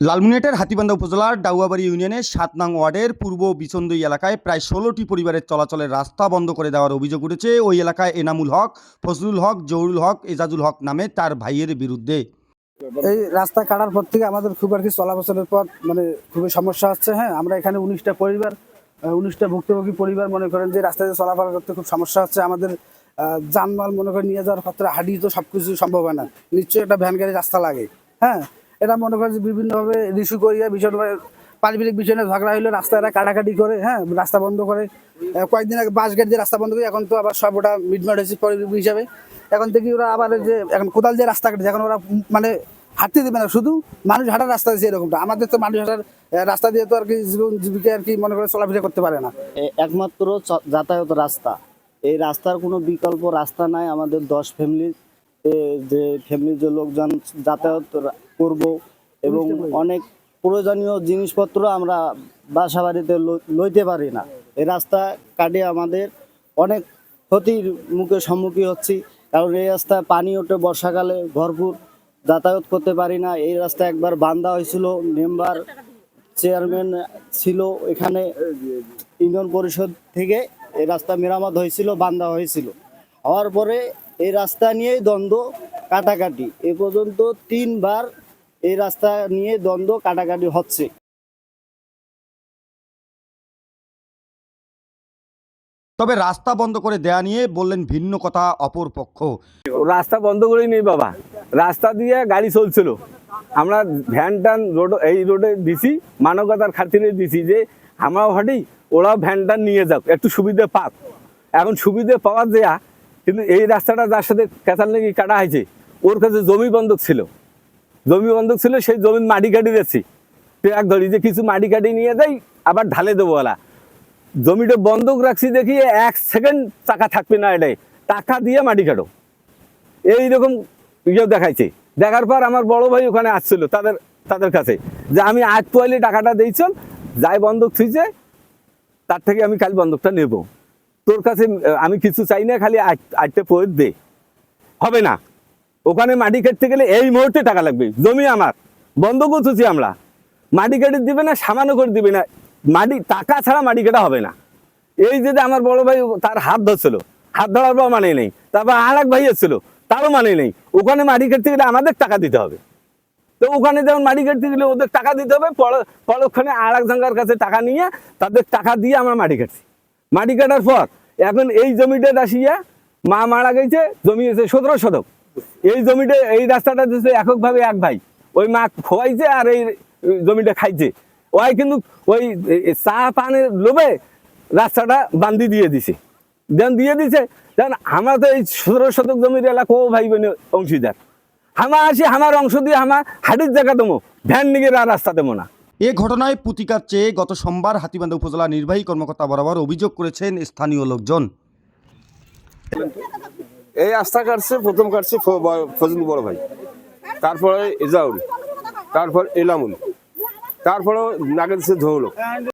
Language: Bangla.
লালমনিরহাটের হাতিবান্ধা উপজেলার ডাউয়াবাড়ি ইউনিয়নের সাত নং ওয়ার্ডের পূর্ব বিচন্দী এলাকায় প্রায় ষোলোটি পরিবারের চলাচলের রাস্তা বন্ধ করে দেওয়ার অভিযোগ উঠেছে। ওই এলাকায় এনামুল হক, ফজলুল হক, জহুরুল হক, এজাজুল হক নামে তার ভাইয়ের বিরুদ্ধে। এই রাস্তা কাটার পর থেকে আমাদের খুব আর কি চলাফেরার পর মানে খুবই সমস্যা হচ্ছে হ্যাঁ। আমরা এখানে উনিশটা পরিবার উনিশটা ভুক্তভোগী পরিবার মনে করেন যে রাস্তায় চলাফেরা করতে খুব সমস্যা হচ্ছে। আমাদের যানমাল মনে করেন নিয়ে যাওয়ার ক্ষেত্রে হাঁটি তো সব কিছু সম্ভব হয় না। নিশ্চয়ই একটা ভ্যান গাড়ি রাস্তা লাগে হ্যাঁ। এটা মনে করেন যে বিভিন্নভাবে রিসু করিয়া ভীষণ পারিবারিক বিষয় ঝগড়া হইলে রাস্তা এরা কাটাকাটি করে হ্যাঁ রাস্তা বন্ধ করে। কয়েকদিন আগে বাস গাড়ি দিয়ে রাস্তা বন্ধ করে, এখন তো আবার সব ওটা মিটমাট হয়েছে পরিবার হিসাবে। এখন থেকে ওরা আবার যে, এখন কোদাল দিয়ে রাস্তা কাটছে, এখন ওরা মানে হাঁটতে দেবে না, শুধু মানুষ হাঁটার রাস্তা দিয়েছে এরকমটা। আমাদের তো মানুষ হাঁটার রাস্তা দিয়ে তো আর কি জীবন জীবিকা আর কি মনে করে চলাফেরা করতে পারে না। একমাত্র যাতায়াত রাস্তা। এই রাস্তার কোনো বিকল্প রাস্তা নাই আমাদের দশ ফ্যামিলি যে ফ্যামিলির যে লোকজন যাতায়াত করব এবং অনেক প্রয়োজনীয় জিনিসপত্র আমরা বাসা বাড়িতে লইতে পারি না। এই রাস্তা কাটে আমাদের অনেক ক্ষতির মুখে সম্মুখীন হচ্ছি কারণ এই রাস্তায় পানি ওঠে বর্ষাকালে ভরপুর যাতায়াত করতে পারি না। এই রাস্তা একবার বান্ধা হয়েছিল মেম্বার চেয়ারম্যান ছিল এখানে ইউনিয়ন পরিষদ থেকে এই রাস্তা মেরামত হয়েছিল বান্ধা হয়েছিল। হওয়ার পরে এই রাস্তা নিয়েই দ্বন্দ্ব কাটাকাটি। এ পর্যন্ত তিনবার এই রাস্তা নিয়ে দ্বন্দ্ব কাটাকাটি হচ্ছে। তবে রাস্তা বন্ধ করে দেয়া নিয়ে বললেন ভিন্ন কথা অপর পক্ষ। রাস্তা বন্ধ করেই নেই বাবা। রাস্তা দিয়ে গাড়ি চলছিল। আমরা ভ্যান টান রোড এই রোডে দিছি মানবতার খাতিরে দিছি যে আমরাও হাঁটি ওরাও ভ্যান টান নিয়ে যাক একটু সুবিধে পাক। এখন সুবিধে পাওয়া দেয়া কিন্তু এই রাস্তাটা যার সাথে ক্যাচাল নাকি কাটা হয়েছে ওর কাছে জমি বন্ধক ছিল। জমি বন্ধক ছিল, সেই জমি মাটি কাটি দিচ্ছি ট্রাক ধরি, যে কিছু মাটি কাটি নিয়ে যাই, আবার ঢালে দেবো ওলা। জমিটা বন্ধক রাখছি দেখি, এক সেকেন্ড টাকা থাকবে না এটাই। টাকা দিয়ে মাটি কাটো। এইরকম ইয়ে দেখাইছে। দেখার পর আমার বড় ভাই ওখানে আসছিল তাদের তাদের কাছে, যে আমি আজ পয়লে টাকাটা দিয়েছেন যাই বন্ধক থুইছে, তার থেকে আমি কাল বন্ধকটা নেব। তোর কাছে, আমি কিছু চাই না, খালি আট- আটটা পয়ের দে। হবে না। ওখানে মাটি কাটতে গেলে এই মুহূর্তে টাকা লাগবে। জমি আমার। বন্ধ থুছি আমরা। মাটি কেটে দিবে না, সামান্য করে দিবে না। মাটি, টাকা ছাড়া মাটি কাটা হবে না। এই যে আমার বড় ভাই, তার হাত ধরছিল। হাত ধরার পর মানে নেই। তারপর আর এক ভাই এসেছিল। তারও মানে নেই। ওখানে মাটি কাটতে গেলে আমাদের টাকা দিতে হবে। তো ওখানে যেমন মাটি কাটতে গেলে ওদের টাকা দিতে হবে, পর- পরক্ষণে আর এক জঙ্গার কাছে টাকা নিয়ে তাদের টাকা দিয়ে আমরা মাটি কাটছি। মাটি কাটার পর, এখন এই জমিটা আসিয়া মা মারা গেছে, জমি এসে সতেরো শতক। এই জমিটা এই রাস্তাটা দিচ্ছে এককভাবে এক ভাই। ওই মা খোয়াইছে আর এই জমিটা খাইছে। ওই কিন্তু ওই চা পানের লোভে রাস্তাটা বান্ধি দিয়ে দিছে। দেন দিয়ে দিছে, দেন আমরা তো এই সতেরো শতক জমির এলাকা ও ভাই বোন অংশীদার। হামা আসি আমার অংশ দিয়ে আমার হাটির জায়গা দেবো ভ্যান আর রাস্তা দেবো না। এ ঘটনায় প্রতিকার চেয়ে গত সোমবার হাতিবান্ধা উপজেলা নির্বাহী কর্মকর্তা বরাবর অভিযোগ করেছেন স্থানীয় লোকজন। এই আস্থা কাটছে, প্রথম কাটছে ফজল বড় ভাই। তারপরে ইজাউল তারপর এলামুল তারপরে নাগেছে ধৌলক